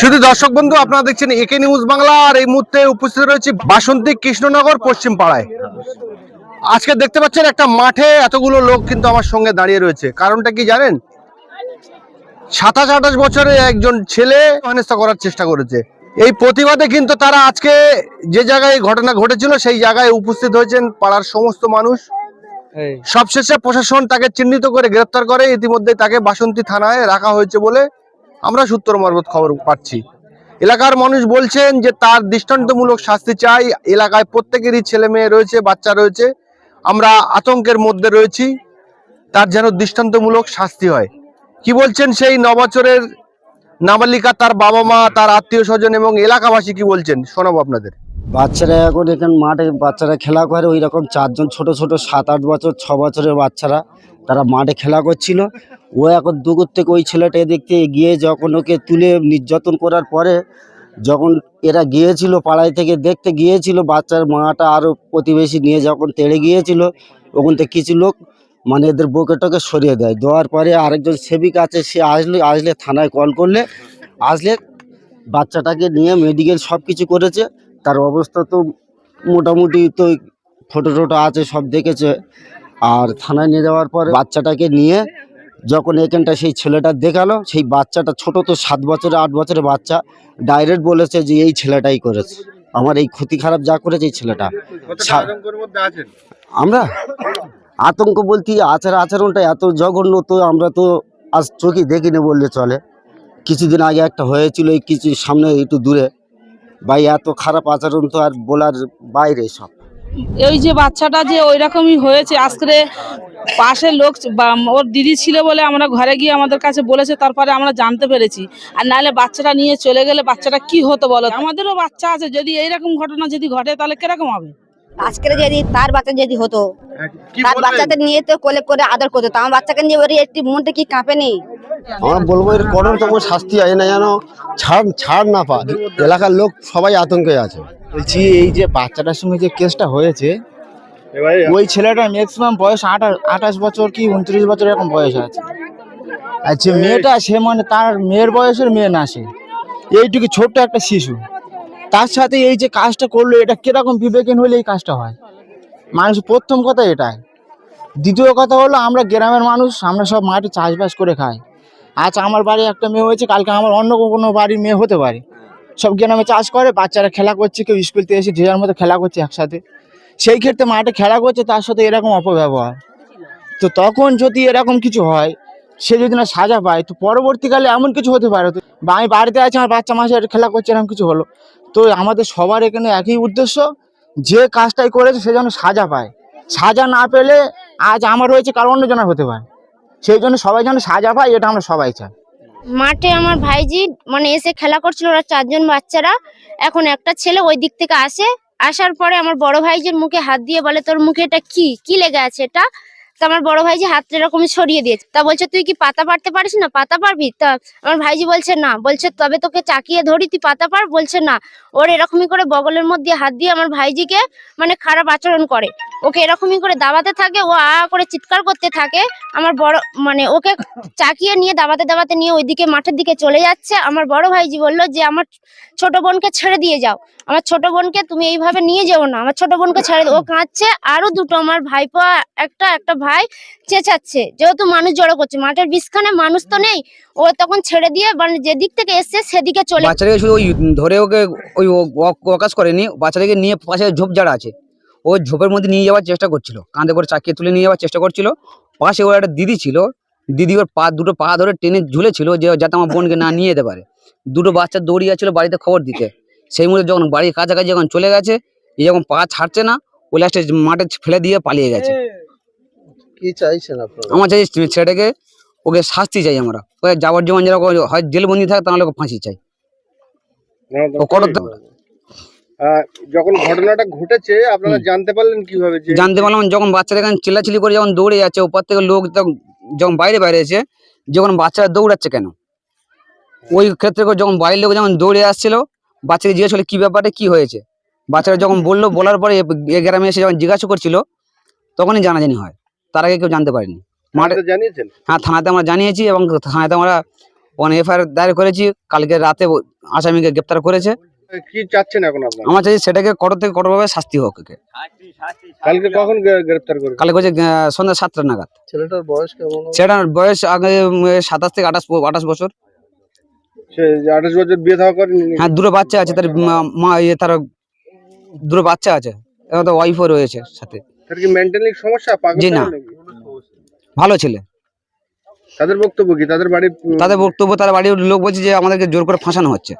শুধু দর্শক বন্ধু আপনারা দেখছেন একে নিউজ বাংলা আর এই মুহূর্তে উপস্থিত রয়েছে বাসন্তী কৃষ্ণনগর পশ্চিম পাড়ায়। আজকে দেখতে পাচ্ছেন একটা মাঠে এতগুলো লোক কিন্তু আমার সঙ্গে দাঁড়িয়ে রয়েছে। কারণটা কি জানেন? সাতাশ আঠাশ বছরে একজন ছেলে হেনস্থা করার চেষ্টা করেছে। এই প্রতিবাদে কিন্তু তারা আজকে যে জায়গায় ঘটনা ঘটেছিল সেই জায়গায় উপস্থিত হয়েছেন পাড়ার সমস্ত মানুষ। সবশেষে প্রশাসন তাকে চিহ্নিত করে গ্রেপ্তার করে। ইতিমধ্যে তাকে বাসন্তী থানায় রাখা হয়েছে বলে আমরা সূত্র মারফত খবর পাচ্ছি। এলাকার মানুষ বলছেন যে তার দৃষ্টান্তমূলক শাস্তি চাই। এলাকায় প্রত্যেকেরই ছেলে মেয়ে রয়েছে, বাচ্চা রয়েছে। আমরা আতঙ্কের মধ্যে রয়েছি। তার যেন দৃষ্টান্তমূলক শাস্তি হয়। কি বলছেন সেই নবছরের নাবালিকা তার বাবা মা, তার আত্মীয় স্বজন এবং এলাকাবাসী কি বলছেন? শোনাবো আপনাদের। বাচ্চারা এখন এখানে মাঠে বাচ্চারা খেলা করে ওই রকম চারজন ছোট ছোট সাত আট বছর, ছ বছরের বাচ্চারা তারা মাঠে খেলা করছিল। ও এখন দুপুর থেকে ওই ছেলেটা দেখতে গিয়ে যখন ওকে তুলে নির্যাতন করার পরে যখন এরা গিয়েছিল পাড়ায় থেকে দেখতে গিয়েছিল, বাচ্চার মাটা আরও প্রতিবেশী নিয়ে যখন তেড়ে গিয়েছিল, ওখান থেকে কিছু লোক মানে এদের বুকে টোকে সরিয়ে দেয়। দেওয়ার পরে আরেকজন সেবিক আছে, সে আসলে আসলে থানায় কল করলে, আসলে বাচ্চাটাকে নিয়ে মেডিকেল সব কিছু করেছে। তার অবস্থা তো মোটামুটি তো ফটো টোটো আছে, সব দেখেছে। আর থানায় নিয়ে যাওয়ার পর বাচ্চাটাকে নিয়ে যখন এখানটা সেই ছেলেটা দেখাল সেই বাচ্চাটা ছোট তো সাত বছরের আট বছরের বাচ্চা ডাইরেক্ট বলেছে যে এই ছেলেটাই করেছে। আমার এই ক্ষতি খারাপ যা করেছে এই ছেলেটা। আমরা? আতঙ্ক বলতে আচার আচরণটা এত জঘন্য তো আমরা তো আজ চোখে দেখিনি বললে চলে। কিছুদিন আগে একটা হয়েছিল এই কিছু সামনে একটু দূরে। ভাই এত খারাপ আচরণ তো আর বলার বাইরে সব। ওই যে বাচ্চাটা যে ওই রকমই হয়েছে, আজকে পাশে লোক ওর দিদি ছিল বলে আমরা ঘরে গিয়ে আমাদের কাছে বলেছে, তারপরে আমরা জানতে পেরেছি। আর নাহলে বাচ্চাটা নিয়ে চলে গেলে বাচ্চাটা কি হতো বলো? আমাদেরও বাচ্চা আছে, যদি এইরকম ঘটনা যদি ঘটে, তাহলে কীরকম হবে? আজকে যদি তার বাচ্চা যদি হতো তার বাচ্চাদের নিয়ে তো কোলে করে আদর করতো তো আমার বাচ্চাকে নিয়ে ওর একটি মনটা কি কাঁপে নেই? আমরা বলব এর কঠোরতম শাস্তি হয় না যেন ছাড় ছাড় না পায়। এলাকার লোক সবাই আতঙ্কে আছে। বলছি এই যে বাচ্চাটার সঙ্গে যে কেসটা হয়েছে ওই ছেলেটার ম্যাক্সিমাম বয়স আঠাশ আঠাশ বছর কি উনত্রিশ বছর এরকম বয়স আছে? আর যে মেয়েটা সে মানে তার মেয়ের বয়সের মেয়ে না সে। এইটুকু ছোট্ট একটা শিশু। তার সাথে এই যে কাজটা করল, এটা কীরকম বিবেকহীন হলে এই কাজটা হয়? মানুষ প্রথম কথা এটাই। দ্বিতীয় কথা হলো, আমরা গ্রামের মানুষ, আমরা সব মাঠে চাষবাস করে খাই। আজ আমার বাড়ি একটা মেয়ে হয়েছে, কালকে আমার অন্য কোনো বাড়ির মেয়ে হতে পারে। সব গ্রামে চাষ করে, বাচ্চারা খেলা করছে, কেউ স্কুল থেকে এসে যে যার মতো খেলা করছে একসাথে। সেই ক্ষেত্রে মাঠে খেলা করছে, তার সাথে এরকম অপব্যবহার। তো তখন যদি এরকম কিছু হয় সে যদি না সাজা পায়, তো পরবর্তীকালে এমন কিছু হতে পারে। বা আমি বাড়িতে আছি, আমার বাচ্চা মাসে খেলা করছে, এরকম কিছু হলো। তো আমাদের সবার এখানে একই উদ্দেশ্য, যে কাজটাই করেছে সে যেন সাজা পায়। সাজা না পেলে আজ আমার হয়েছে কারও অন্যজনের হতে পারে। সেই জন্য সবাই যেন সাজা পায়, এটা আমরা সবাই চাই। মাঠে আমার ভাইজি মানে এসে খেলা করছিল, ওরা চারজন বাচ্চারা। এখন একটা ছেলে ওই দিক থেকে আসে। আসার পরে আমার বড় ভাইজির মুখে হাত দিয়ে বলে, তোর মুখে এটা কি? কি লেগে আছে এটা? তো আমার বড় ভাইজি হাতটা এরকম সরিয়ে দিয়েছে। তা বলছে, তুই কি পাতা পারতে পারিস না? পাতা পারবি তা আমার ভাইজি বলছে, না। বলছে, তবে তোকে চাকিয়ে ধরি, তুই পাতা পার বলছে, না। ওর এরকমই করে বগলের মধ্যে হাত দিয়ে আমার ভাইজিকে মানে খারাপ আচরণ করে। ওকে এরকমই করে দাবাতে থাকে, ও আ করে চিৎকার করতে থাকে। আমার বড় মানে ওকে চাকিয়ে নিয়ে দাবাতে দাবাতে নিয়ে ওইদিকে মাঠের দিকে চলে যাচ্ছে। আমার বড় ভাইজি বলল যে, আমার ছোট বোনকে ছেড়ে দিয়ে যাও। আমার ছোট বোনকে তুমি এইভাবে নিয়ে যেও না। আমার ছোট বোনকে ছেড়ে। ও কাঁদছে। আরও দুটো, আমার ভাইপো একটা একটা চেঁচাচ্ছে যেহেতু মানুষ জড়ো করছে। মাঠের বিষখানে মানুষ তো নেই। ও তখন ছেড়ে দিয়ে মানে যেদিক থেকে এসছে সেদিকে চলে বাচ্চাটাকে শুধু ওই ধরে ওকে ওই ওয়াকাস করেনি বাচ্চাটাকে নিয়ে পাশে ঝোপ যারা আছে। ও ঝোপের মধ্যে নিয়ে যাওয়ার চেষ্টা করছিল কাঁধে করে চাকিয়ে তুলে নিয়ে যাওয়ার চেষ্টা করছিল। পাশে ওর একটা দিদি ছিল দিদি ওর পা দুটো পা ধরে টেনে ঝুলেছিল যে যাতে আমার বোনকে না নিয়ে যেতে পারে। দুটো বাচ্চা দৌড়িয়ে যাচ্ছিল বাড়িতে খবর দিতে। সেই মুহূর্তে যখন বাড়ির কাছাকাছি যখন চলে গেছে এই যখন পা ছাড়ছে না ও লাস্টে মাঠে ফেলে দিয়ে পালিয়ে গেছে। কি চাইছেন আপনারা? আমার চাই ছেলেটাকে ওকে শাস্তি চাই আমরা। ওকে যাবার জীবন যেরকম হয় জেলবন্দি থাকে তাহলে ওকে ফাঁসি চাই। ও যখন ঘটনাটা ঘটেছে আপনারা জানতে পারলেন কীভাবে জানতে পারলাম যখন বাচ্চারা এখানে চিল্লাচিল্লি করে যখন দৌড়ে যাচ্ছে ওপর থেকে লোক যখন বাইরে বাইরে এসে যখন বাচ্চারা দৌড়াচ্ছে কেন? ওই ক্ষেত্রে যখন বাইরের লোক যখন দৌড়ে আসছিল বাচ্চাকে জিজ্ঞেস করল কি ব্যাপারে কি হয়েছে? বাচ্চারা যখন বলল বলার পরে এ গ্রামে এসে যখন জিজ্ঞাসা করছিল তখনই জানাজানি হয়। তার আগে কেউ জানতে পারেনি। মাঠে জানিয়েছেন? হ্যাঁ থানাতে আমরা জানিয়েছি এবং থানাতে আমরা ওখানে এফআইআর দায়ের করেছি। কালকে রাতে আসামিকে গ্রেপ্তার করেছে। কি চাচ্ছেন এখন আপনারা? আমার চাই সেটাকে কঠোর থেকে কঠোরভাবে শাস্তি হোক। কালকে কখন গ্রে- গ্রেপ্তার করে কালকে হচ্ছে সন্ধ্যা সাতটা নাগাদ। ছেলেটার বয়স কেমন? সেটার বয়স আগে সাতাশ থেকে আঠাশ আঠাশ বছর। আঠাশ বছর বিয়ে থাকা করেনি হ্যাঁ দুটো বাচ্চা আছে তার মা- মা ইয়ে তার দুটো বাচ্চা আছে। এবং তো ওয়াইফও রয়েছে সাথে। তার কি মেন্টালি সমস্যা? পাগল জি না। ভালো ছেলে। তাদের বক্তব্য কি? তাদের উম, তাদের বক্তব্য তার বাড়ির লোক বলছে যে আমাদেরকে জোর করে ফাঁসানো হচ্ছে।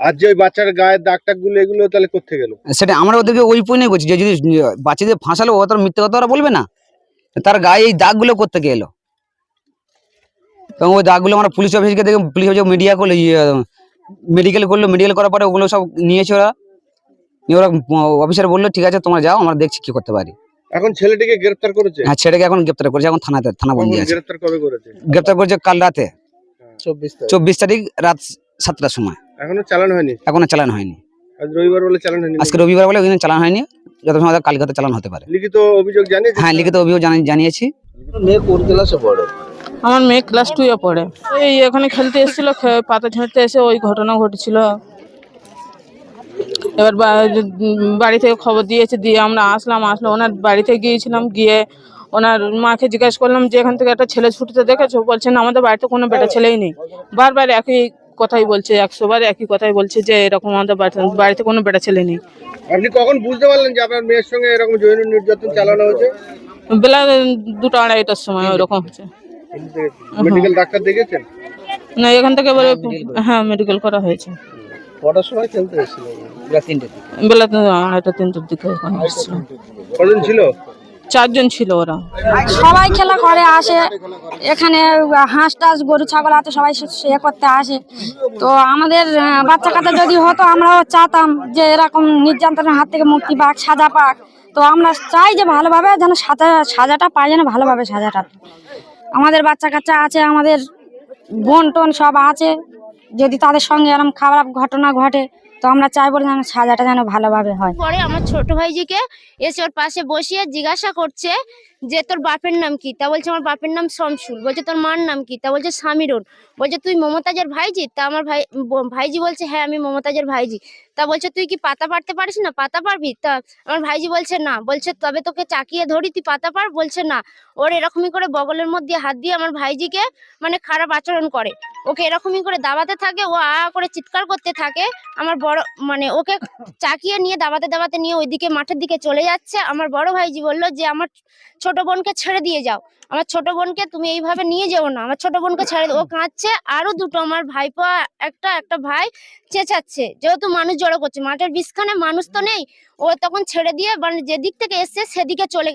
আর যে ওই বাচ্চার গায়ের দাগ টাগগুলো এগুলো তাহলে করতে গেল সেটা আমরা ওদেরকে ওই পয়েন্টে করছি যে যদি বাচ্চাদের ফাঁসালো ও তো আর মিথ্যে কথা ওরা বলবে না। তার গায়ে এই দাগগুলো করতে এলো? এবং ওই দাগগুলো আমরা পুলিশ অফিসকে দেখে পুলিশ অফিসে মিডিয়া করল মেডিকেল করল মেডিকেল করার পরে ওগুলো সব নিয়েছে ওরা। ওরা অফিসার বলল ঠিক আছে তোমরা যাও আমরা দেখছি কি করতে পারি। এখন ছেলেটিকে গ্রেফতার করেছে? হ্যাঁ ছেলেকে এখন গ্রেপ্তার করেছে এখন থানাতে থানা বন্দি আছে। গ্রেফতার কবে করেছে? গ্রেপ্তার করেছে কাল রাতে। চব্বিশ চব্বিশ তারিখ রাত সাতটার সময়। এখনও চালানো হয়নি? এখনও চালান হয়নি। আজ রবিবার বলে চালানো হয়নি? আজকে রবিবার বলে ওই দিন চালান হয়নি। যত সময় কালকে হয়তো চালান হতে পারে। লিখিত অভিযোগ জানিয়েছে? হ্যাঁ লিখিত অভিযোগ জানি- জানিয়েছি। আমার মেয়ে ক্লাস টুয়ে পড়ে। এই এখানে খেলতে এসেছিল পাতা ঝাড়তে এসে ওই ঘটনা ঘটেছিল। এবার বাড়ি থেকে খবর দিয়েছে দিয়ে আমরা আসলাম আসলো। ওনার বাড়িতে গিয়েছিলাম গিয়ে ওনার মাকে জিজ্ঞেস করলাম যে এখান থেকে একটা ছেলে ছুটিতে দেখেছ? বলছেন আমাদের বাড়িতে কোনো বেটা ছেলেই নেই। বারবার একই কথাই বলছে একশো বার একই কথাই বলছে যে এরকম আমাদের বাড়িতে বাড়িতে কোনো বেটা ছেলে নেই। আপনি কখন বুঝতে পারলেন যে আপনার মেয়ের সঙ্গে এরকম যৌন নির্যাতন চালানো হয়েছে? বেলা দুটো আড়াইটার সময় ওরকম হচ্ছে মেডিকেল ডাক্তার দেখেছেন? না এখান থেকে এবারে হ্যাঁ মেডিকেল করা হয়েছে। কটার সময় খেলতে এসেছিল বেলা তো আড়াইটা তিনটের দিকে কজন ছিল? চারজন ছিল ওরা। সবাই খেলা করে আসে। এখানে হাঁস টাস গরু ছাগল আছে সবাই সে করতে আসে। তো আমাদের বাচ্চা কাচ্চা যদি হতো আমরাও চাতাম যে এরকম নির্যাতনের হাত থেকে মুক্তি পাক সাজা পাক। তো আমরা চাই যে ভালোভাবে যেন সাজা সাজাটা পাই যেন ভালোভাবে সাজাটা আমাদের বাচ্চা কাচ্চা আছে আমাদের বোন টোন সব আছে। যদি তাদের সঙ্গে এরকম খারাপ ঘটনা ঘটে তো আমরা চাইব যেন সাজাটা যেন ভালোভাবে হয়। পরে আমার ছোট ভাইজিকে এসে ওর পাশে বসিয়ে জিজ্ঞাসা করছে যে, তোর বাপের নাম কি? তা বলছে, আমার বাপের নাম শমসুল বলছে, তোর মার নাম কি? তা বলছে সামিরুন বলছে, তুই মমতাজের ভাইজি? তা আমার ভাই ভাইজি বলছে হ্যাঁ আমি মমতাজের ভাইজি। তা বলছে, তুই কি পাতা পারতে পারিস না? পাতা পারবি তা আমার ভাইজি বলছে, না। বলছে, তবে তোকে চাকিয়ে ধরি, তুই পাতা পার বলছে, না। ওর এরকমই করে বগলের মধ্যে হাত দিয়ে আমার ভাইজিকে মানে খারাপ আচরণ করে। ওকে এরকমই করে দাবাতে থাকে, ও আ করে চিৎকার করতে থাকে। আমার বড় মানে ওকে চাকিয়ে নিয়ে দাবাতে দাবাতে নিয়ে ওইদিকে মাঠের দিকে চলে যাচ্ছে। আমার বড় ভাইজি বলল যে, আমার ছোট বোনকে ছেড়ে দিয়ে যাও। আমার ছোট বোনকে তুমি এইভাবে নিয়ে যেও না। আমার ছোট বোনকে ছেড়ে। ও কাঁদছে, আরও দুটো আমার ভাইপো, একটা একটা ভাই চেঁচাচ্ছে। যেহেতু মানুষ জড়ো করছে, মাঠের বিষখানে মানুষ তো নেই। ও তখন ছেড়ে দিয়ে মানে যেদিক থেকে এসছে, সেদিকে চলে